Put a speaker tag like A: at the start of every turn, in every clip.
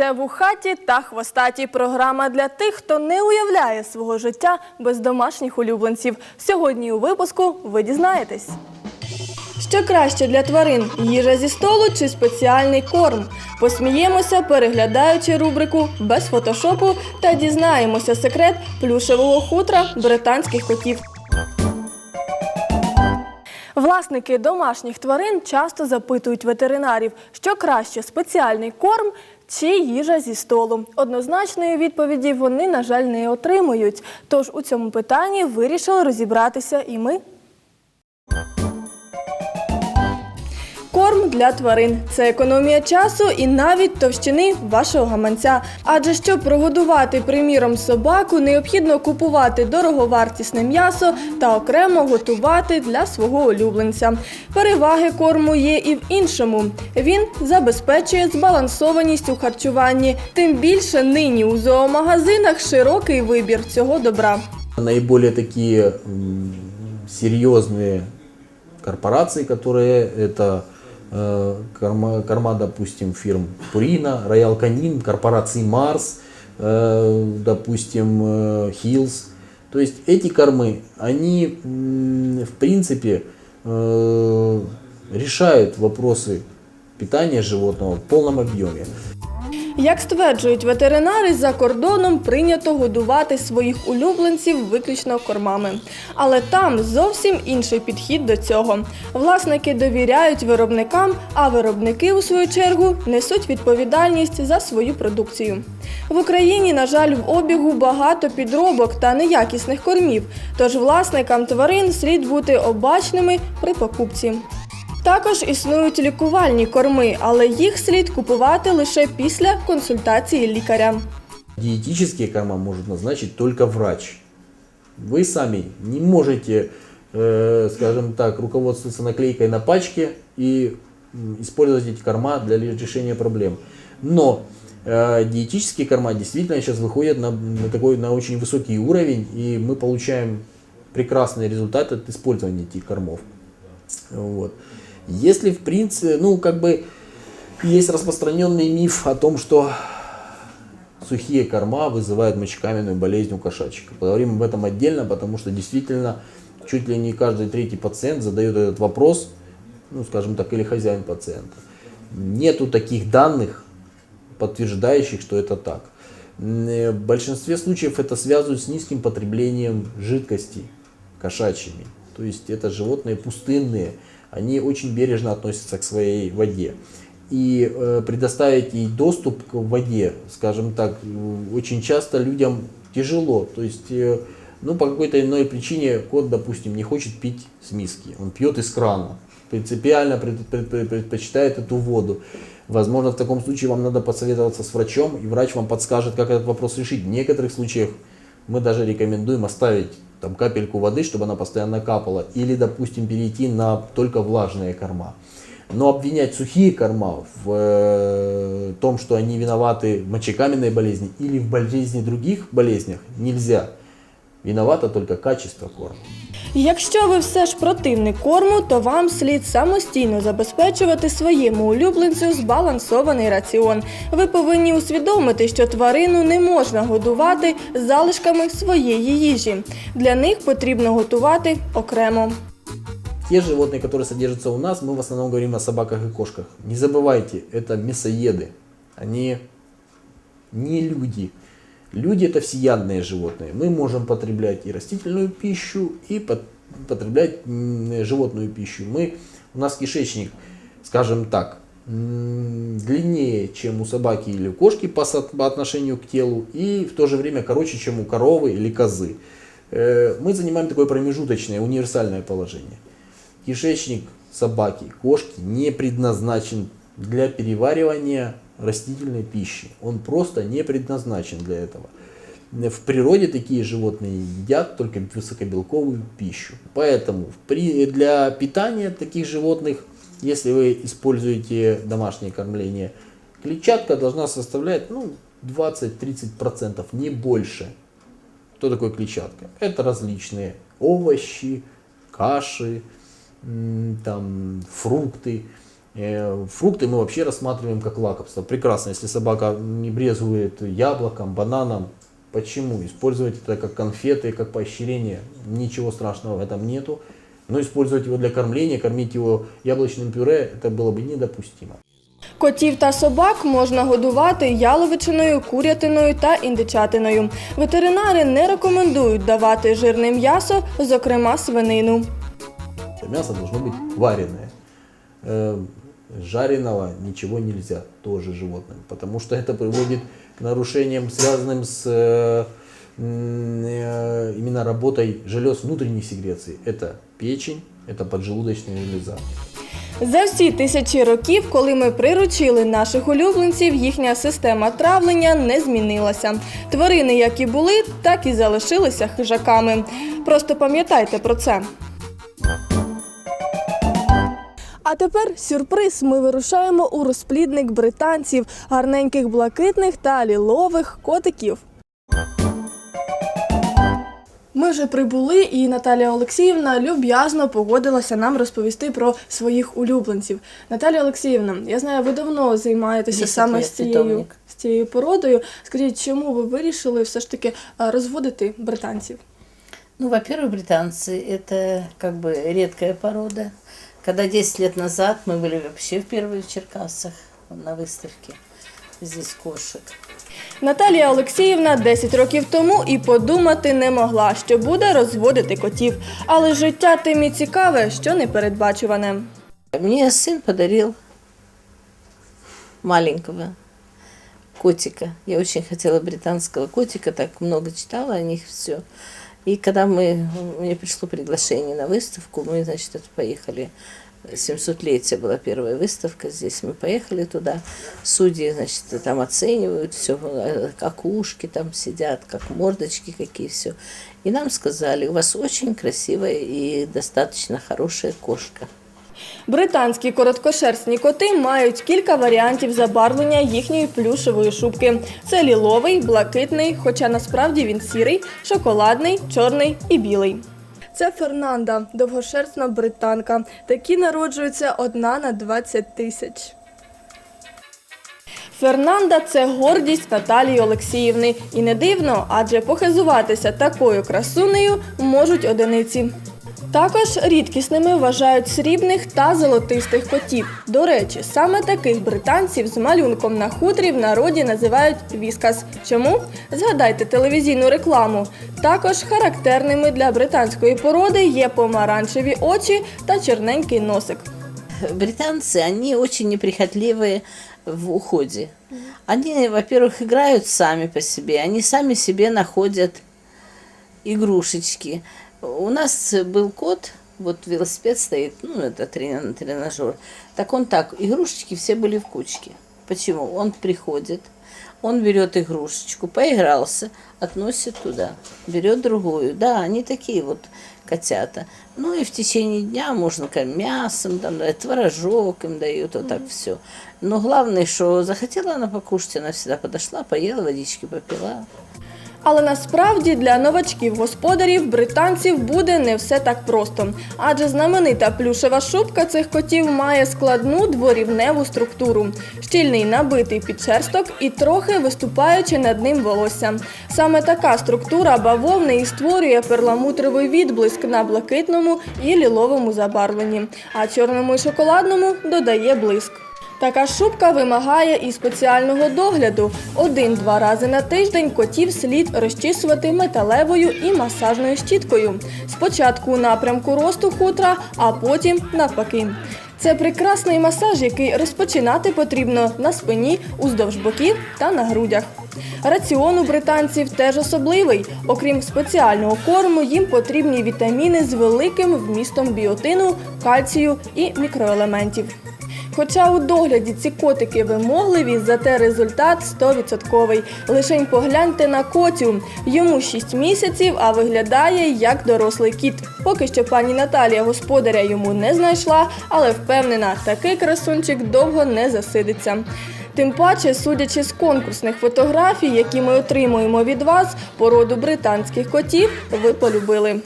A: Лише вухаті та хвостаті програма для тих, хто не уявляє свого життя без домашніх улюбленців. Сьогодні у випуску ви дізнаєтесь. Що краще для тварин їжа зі столу чи спеціальний корм? Посміємося, переглядаючи рубрику без фотошопу та дізнаємося секрет плюшевого хутра британських котів. Власники домашніх тварин часто запитують ветеринарів, що краще спеціальний корм чи їжа зі столу. Однозначної відповіді вони, на жаль, не отримують. Тож у цьому питанні вирішили розібратися і ми. для тварин це економія часу і навіть товщини вашого гаманця. Адже щоб прогодувати, приміром, собаку, необхідно купувати дороговартісне м'ясо та окремо готувати для свого улюбленця. Переваги корму є і в іншому. Він забезпечує збалансованість у харчуванні. Тим більше нині у зоомагазинах широкий вибір цього добра.
B: Наиболее такие м, серьезные корпорации, которые это э, корма, корма, допустим, фирм Purina, Royal Canin, корпорации Mars, э, допустим, э, Hills. То есть эти кормы, они в принципе э, решают вопросы питания животного в полном объеме.
A: Як стверджують ветеринари, за кордоном прийнято годувати своїх улюбленців виключно кормами. Але там зовсім інший підхід до цього. Власники довіряють виробникам, а виробники, у свою чергу, несуть відповідальність за свою продукцію. В Україні, на жаль, в обігу багато підробок та неякісних кормів, тож власникам тварин слід бути обачними при покупці. Також існують лікувальні корми, але їх слід купувати лише після консультації лікаря.
B: Диетические корма может назначить только врач. Вы сами не можете, э, скажем так, руководствоваться наклейкой на пачке и м, использовать эти корма для решения проблем. Но э, диетические корма действительно сейчас выходят на, на такой на очень высокий уровень, и мы получаем прекрасные результаты от использования этих кормов. Вот. Если в принципе, ну как бы есть распространенный миф о том, что сухие корма вызывают мочекаменную болезнь у кошачьих. Поговорим об этом отдельно, потому что действительно чуть ли не каждый третий пациент задает этот вопрос, ну скажем так, или хозяин пациента. Нету таких данных, подтверждающих, что это так. Э, В большинстве случаев это связывают с низким потреблением жидкостей кошачьими. То есть это животные пустынные, они очень бережно относятся к своей воде. И э, предоставить ей доступ к воде, скажем так, э, очень часто людям тяжело. То есть, э, ну, по какой-то иной причине кот, допустим, не хочет пить с миски, он пьет из крана, принципиально пред- пред- пред- предпочитает эту воду. Возможно, в таком случае вам надо посоветоваться с врачом, и врач вам подскажет, как этот вопрос решить. В некоторых случаях мы даже рекомендуем оставить там капельку воды, чтобы она постоянно капала, или, допустим, перейти на только влажные корма. Но обвинять сухие корма в э, том, что они виноваты в мочекаменной болезни или в болезни других болезнях, нельзя. Виновато только качество корма.
A: Якщо ви все ж противник корму, то вам слід самостійно забезпечувати своєму улюбленцю збалансований раціон. Ви повинні усвідомити, що тварину не можна годувати залишками своєї їжі. Для них потрібно готувати окремо.
B: Те животные, которые содержатся у нас, мы в основном говорим о собаках и кошках. Не забывайте, это мясоеды. Они не люди. Люди это всеядные животные. Мы можем потреблять и растительную пищу, и пот- потреблять животную пищу. Мы, у нас кишечник, скажем так, длиннее, чем у собаки или у кошки по, по отношению к телу, и в то же время короче, чем у коровы или козы. Э, Мы занимаем такое промежуточное, универсальное положение. Кишечник собаки, кошки не предназначен для переваривания растительной пищи. Он просто не предназначен для этого. В природе такие животные едят только высокобелковую пищу. Поэтому для питания таких животных, если вы используете домашнее кормление, клетчатка должна составлять ну, 20-30%, не больше. Что такое клетчатка? Это различные овощи, каши, там, фрукты. Э, Фрукты мы вообще рассматриваем как лакомство. Прекрасно, если собака не брезгует яблоком, бананом. Почему? Использовать это как конфеты, как поощрение. Ничего страшного в этом нету. Но использовать его для кормления, кормить его яблочным пюре, это было бы недопустимо.
A: Котів та собак можна годувати яловичиною, курятиною та індичатиною. Ветеринари не рекомендують давати жирне м'ясо, зокрема свинину.
B: Мясо должно быть вареное. Э, Жареного ничего нельзя тоже животным, потому что это приводит к нарушениям, связанным с э, м, э, именно работой желез внутренней секреции. Это печень, это поджелудочная железа.
A: За всі тисячі років, коли ми приручили наших улюбленців, їхня система травлення не змінилася. Тварини, як і були, так і залишилися хижаками. Просто пам'ятайте про це. А тепер сюрприз. Ми вирушаємо у розплідник британців, гарненьких блакитних та лілових котиків. Ми вже прибули, і Наталія Олексіївна люб'язно погодилася нам розповісти про своїх улюбленців. Наталія Олексіївна, я знаю, ви давно займаєтеся
C: 10
A: саме
C: лет
A: з цією,
C: питомник.
A: з цією породою. Скажіть, чому ви вирішили все ж таки е, розводити британців?
C: Ну, во-первых, британцы – это как бы редкая порода. Когда 10 лет назад мы были вообще впервые в Черкасах на выставке здесь кошек.
A: Наталія Олексіївна 10 років тому і подумати не могла, що буде розводити котів. Але життя тим і цікаве, що непередбачуване.
C: Мне сын подарил маленького котика. Я очень хотела британского котика, так много читала о них все. И когда мы, мне пришло приглашение на выставку, мы, значит, это поехали. 700-летие была первая выставка здесь. Мы поехали туда. Судьи, значит, там оценивают все, как ушки там сидят, как мордочки какие, все. И нам сказали, у вас очень красивая и достаточно хорошая кошка.
A: Британські короткошерстні коти мають кілька варіантів забарвлення їхньої плюшевої шубки. Це ліловий, блакитний, хоча насправді він сірий, шоколадний, чорний і білий. Це Фернанда, довгошерстна британка. Такі народжуються одна на 20 тисяч. Фернанда це гордість Наталії Олексіївни. І не дивно, адже похизуватися такою красунею можуть одиниці. Також рідкісними вважають срібних та золотистих котів. До речі, саме таких британців з малюнком на хутрі в народі називають віскас. Чому? Згадайте телевізійну рекламу. Також характерними для британської породи є помаранчеві очі та чорненький носик.
C: британцы, они очень неприхотливые в уходе. Они, во-первых, играют сами по себе, они сами себе находят игрушечки. У нас был кот, вот велосипед стоит, ну, это трена- тренажер. Так он так, игрушечки все были в кучке. Почему? Он приходит, он берет игрушечку, поигрался, относит туда, берет другую. Да, они такие вот котята. Ну и в течение дня можно как мясом, там, да, творожок им дают, вот так все. Но главное, что захотела она покушать, она всегда подошла, поела, водички попила.
A: Але насправді для новачків господарів британців буде не все так просто. Адже знаменита плюшева шубка цих котів має складну дворівневу структуру, щільний набитий підшерсток і трохи виступаючи над ним волосся. Саме така структура бавовни і створює перламутровий відблиск на блакитному і ліловому забарвленні, а чорному і шоколадному додає блиск. Така шубка вимагає і спеціального догляду. Один-два рази на тиждень котів слід розчісувати металевою і масажною щіткою. Спочатку у напрямку росту хутра, а потім навпаки. Це прекрасний масаж, який розпочинати потрібно на спині, уздовж боків та на грудях. Раціон у британців теж особливий. Окрім спеціального корму, їм потрібні вітаміни з великим вмістом біотину, кальцію і мікроелементів. Хоча у догляді ці котики вимогливі, зате результат 100%. Лишень погляньте на котю. Йому 6 місяців, а виглядає як дорослий кіт. Поки що пані Наталія господаря йому не знайшла, але впевнена, такий красунчик довго не засидиться. Тим паче, судячи з конкурсних фотографій, які ми отримуємо від вас, породу британських котів ви полюбили.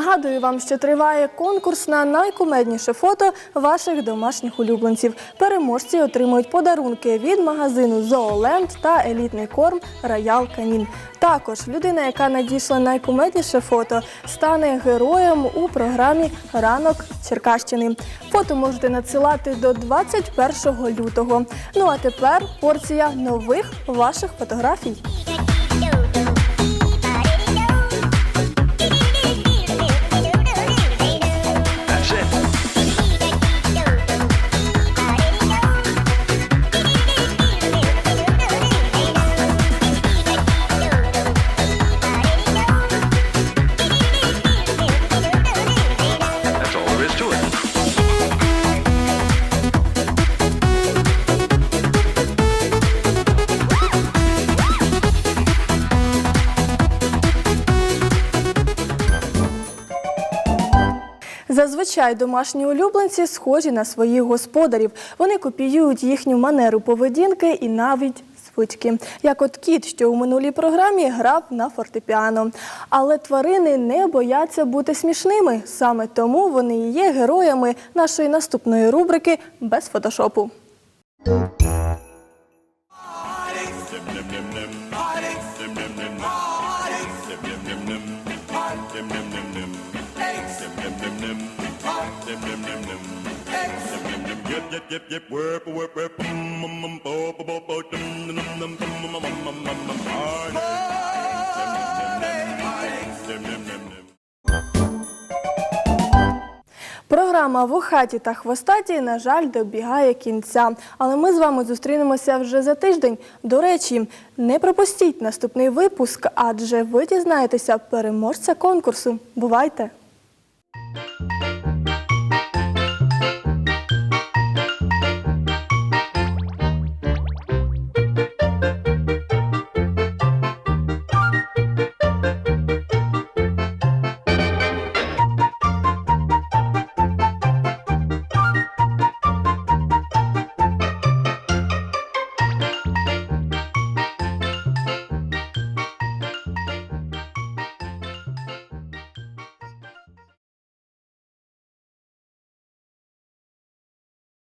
A: Нагадую вам, що триває конкурс на найкумедніше фото ваших домашніх улюбленців. Переможці отримують подарунки від магазину Зооленд та елітний корм Роял Канін. Також людина, яка надійшла найкумедніше фото, стане героєм у програмі Ранок Черкащини. Фото можете надсилати до 21 лютого. Ну а тепер порція нових ваших фотографій. Зазвичай домашні улюбленці схожі на своїх господарів. Вони копіюють їхню манеру поведінки і навіть звички. Як от кіт, що у минулій програмі грав на фортепіано. Але тварини не бояться бути смішними. Саме тому вони і є героями нашої наступної рубрики без фотошопу.
D: Yep, yep, yep, yep, whip, whip, whip, mm, mm, mm, bo, bo, bo, bo, dum, dum, dum, dum, dum, dum, dum, dum, dum, party. Dim, dim.
A: Програма «Вухаті та хвостаті, на жаль, добігає кінця. Але ми з вами зустрінемося вже за тиждень. До речі, не пропустіть наступний випуск, адже ви дізнаєтеся переможця конкурсу. Бувайте!